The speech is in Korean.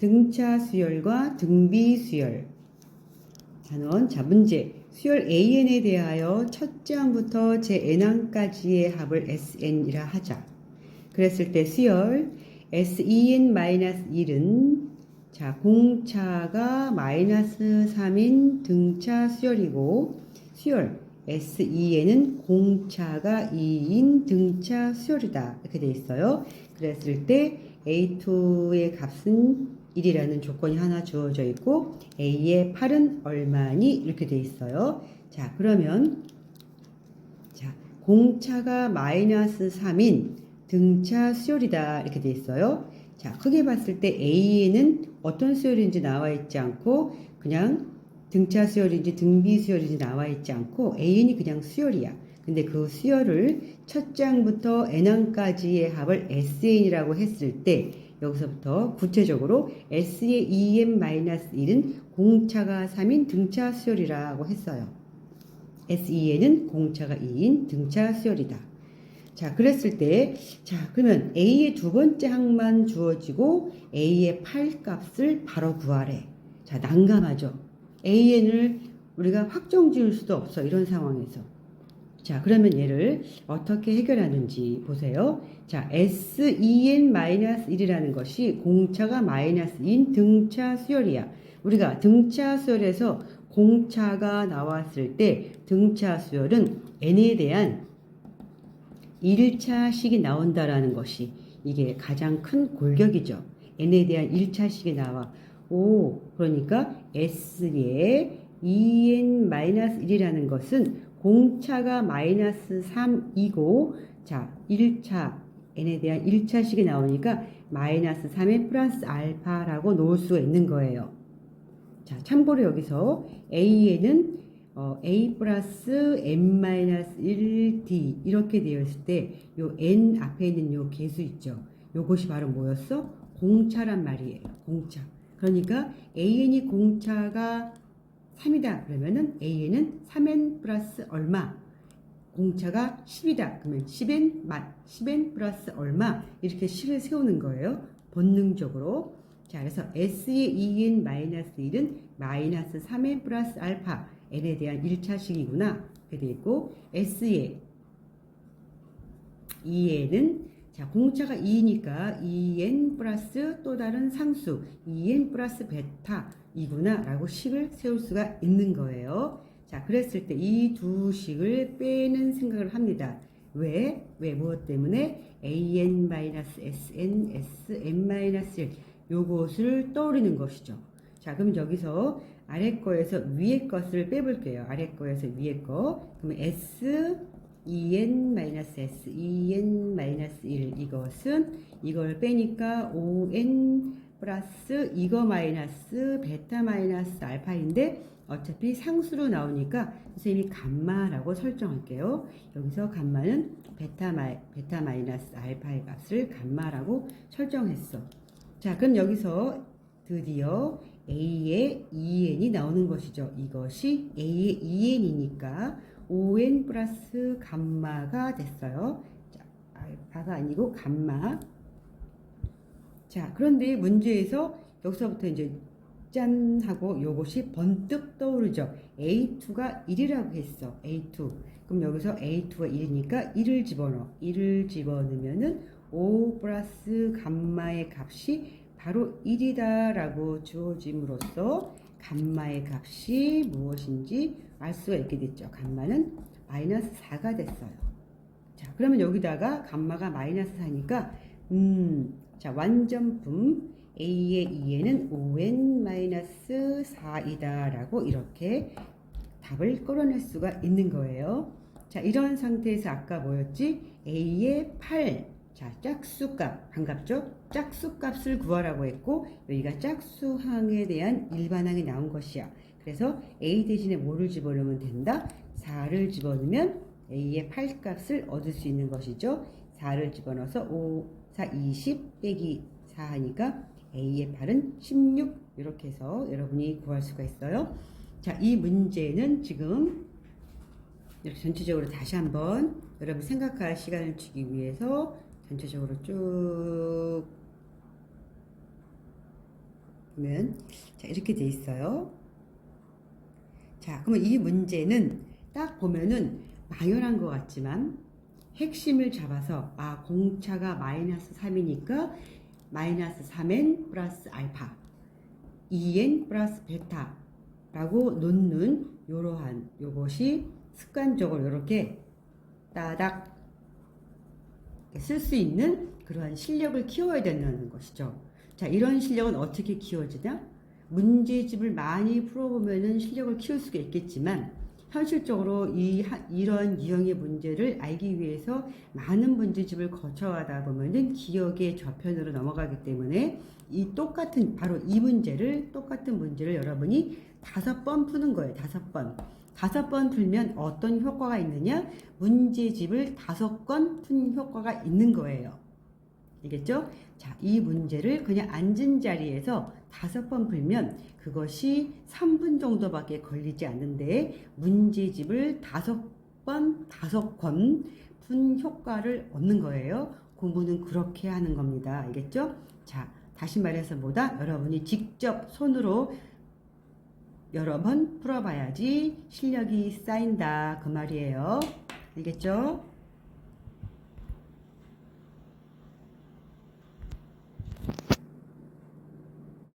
등차 수열과 등비 수열 단원 자 문제 수열 AN에 대하여 첫 장부터 제 n항까지의 합을 SN이라 하자. 그랬을 때 수열 SEN-1은 자 공차가 마이너스 3인 등차 수열이고 수열 SEN은 공차가 2인 등차 수열이다 이렇게 돼 있어요. 그랬을 때 A2의 값은 1이라는 조건이 하나 주어져 있고 A의 8은 얼마니 이렇게 돼 있어요. 자 그러면 자 공차가 마이너스 3인 등차 수열이다 이렇게 돼 있어요. 자 크게 봤을 때 A에는 어떤 수열인지 나와 있지 않고 그냥 등차 수열인지 등비 수열인지 나와 있지 않고 A는 그냥 수열이야. 근데 그 수열을 첫 장부터 n항까지의 합을 SN이라고 했을 때 여기서부터 구체적으로 S의 2n-1은 공차가 3인 등차 수열이라고 했어요. SEN은 공차가 2인 등차 수열이다. 자, 그랬을 때, 자, 그러면 A의 두 번째 항만 주어지고 A의 8 값을 바로 구하래. 자, 난감하죠. AN을 우리가 확정 지을 수도 없어. 이런 상황에서. 자, 그러면 얘를 어떻게 해결하는지 보세요. 자, SEN-1이라는 것이 공차가 마이너스인 등차 수열이야. 우리가 등차 수열에서 공차가 나왔을 때 등차 수열은 n에 대한 1차식이 나온다라는 것이 이게 가장 큰 골격이죠. n에 대한 1차식이 나와. 오, 그러니까 s의 2n-1이라는 것은 공차가 마이너스 3이고 자 1차 n에 대한 1차식이 나오니까 마이너스 3의 플러스 알파라고 놓을 수가 있는 거예요. 자 참고로 여기서 a에는 어, a 플러스 n 마이너스 1d 이렇게 되어 있을 때 요 n 앞에 있는 요 개수 있죠. 요것이 바로 뭐였어? 공차란 말이에요. 공차. 그러니까 an이 공차가 3이다. 그러면은 A에는 3n 플러스 얼마? 공차가 10이다. 그러면 10n 10n 플러스 얼마? 이렇게 식을 세우는 거예요. 본능적으로. 자 그래서 S의 2n 마이너스 1은 마이너스 3n 플러스 알파. N에 대한 1차식이구나. 이렇게 되어 있고 S의 2n은 자, 공차가 2니까 2n 플러스 또 다른 상수 2n 플러스 베타 이구나 라고 식을 세울 수가 있는 거예요. 자, 그랬을 때 이 두 식을 빼는 생각을 합니다. 왜? 왜 무엇 때문에? an-sn, sn-1 요것을 떠올리는 것이죠. 자, 그럼 여기서 아래 거에서 위에 것을 빼볼게요. 아래 거에서 위에 거. 그러면 s 2n-s, 2n-1 이것은 이걸 빼니까 5n 플러스 이거 마이너스 베타 마이너스 알파인데 어차피 상수로 나오니까 선생님이 감마라고 설정할게요. 여기서 감마는 베타 마이 베타 마이너스 알파의 값을 감마라고 설정했어. 자, 그럼 여기서 드디어 a의 2n이 나오는 것이죠. 이것이 a의 2n이니까 5n 플러스 감마가 됐어요. 자, 알파가 아니고 감마. 자, 그런데 문제에서 여기서부터 이제 짠 하고 요것이 번뜩 떠오르죠. A2가 1이라고 했어. A2. 그럼 여기서 A2가 1이니까 1을 집어넣어. 1을 집어넣으면은 5 플러스 감마의 값이 바로 1이다라고 주어짐으로써 감마의 값이 무엇인지 알 수가 있게 됐죠. 감마는 마이너스 4가 됐어요. 자, 그러면 여기다가 감마가 마이너스 4니까 음, 자, 완전품 A의 2에는 5n-4이다 라고 이렇게 답을 끌어낼 수가 있는 거예요. 자, 이런 상태에서 아까 뭐였지? A의 8. 자, 짝수값. 반갑죠? 짝수값을 구하라고 했고, 여기가 짝수항에 대한 일반항이 나온 것이야. 그래서 A 대신에 뭐를 집어넣으면 된다? 4를 집어넣으면 A의 8 값을 얻을 수 있는 것이죠. 4를 집어넣어서 5, 4, 20 빼기 4 하니까 A의 8은 16 이렇게 해서 여러분이 구할 수가 있어요. 자, 이 문제는 지금 이렇게 전체적으로 다시 한번 여러분 생각할 시간을 주기 위해서 전체적으로 쭉 그러면 자 이렇게 돼 있어요. 자 그러면 이 문제는 딱 보면은 막연한 것 같지만 핵심을 잡아서 아 공차가 마이너스 3이니까 마이너스 3n 플러스 알파 2n 플러스 베타 라고 놓는 이러한 요것이 습관적으로 이렇게 따닥 쓸 수 있는 그러한 실력을 키워야 된다는 것이죠. 자, 이런 실력은 어떻게 키워지냐? 문제집을 많이 풀어보면은 실력을 키울 수가 있겠지만, 현실적으로 이, 하- 이런 유형의 문제를 알기 위해서 많은 문제집을 거쳐가다 보면은 기억의 저편으로 넘어가기 때문에 이 똑같은, 바로 이 문제를, 똑같은 문제를 여러분이 다섯 번 푸는 거예요. 다섯 번. 다섯 번 풀면 어떤 효과가 있느냐? 문제집을 다섯 건 푼 효과가 있는 거예요. 알겠죠? 자, 이 문제를 그냥 앉은 자리에서 다섯 번 풀면 그것이 3분 정도밖에 걸리지 않는데 문제집을 다섯 번, 다섯 권 푼 효과를 얻는 거예요. 공부는 그렇게 하는 겁니다. 알겠죠? 자, 다시 말해서 뭐다? 여러분이 직접 손으로 여러 번 풀어봐야지 실력이 쌓인다. 그 말이에요. 알겠죠?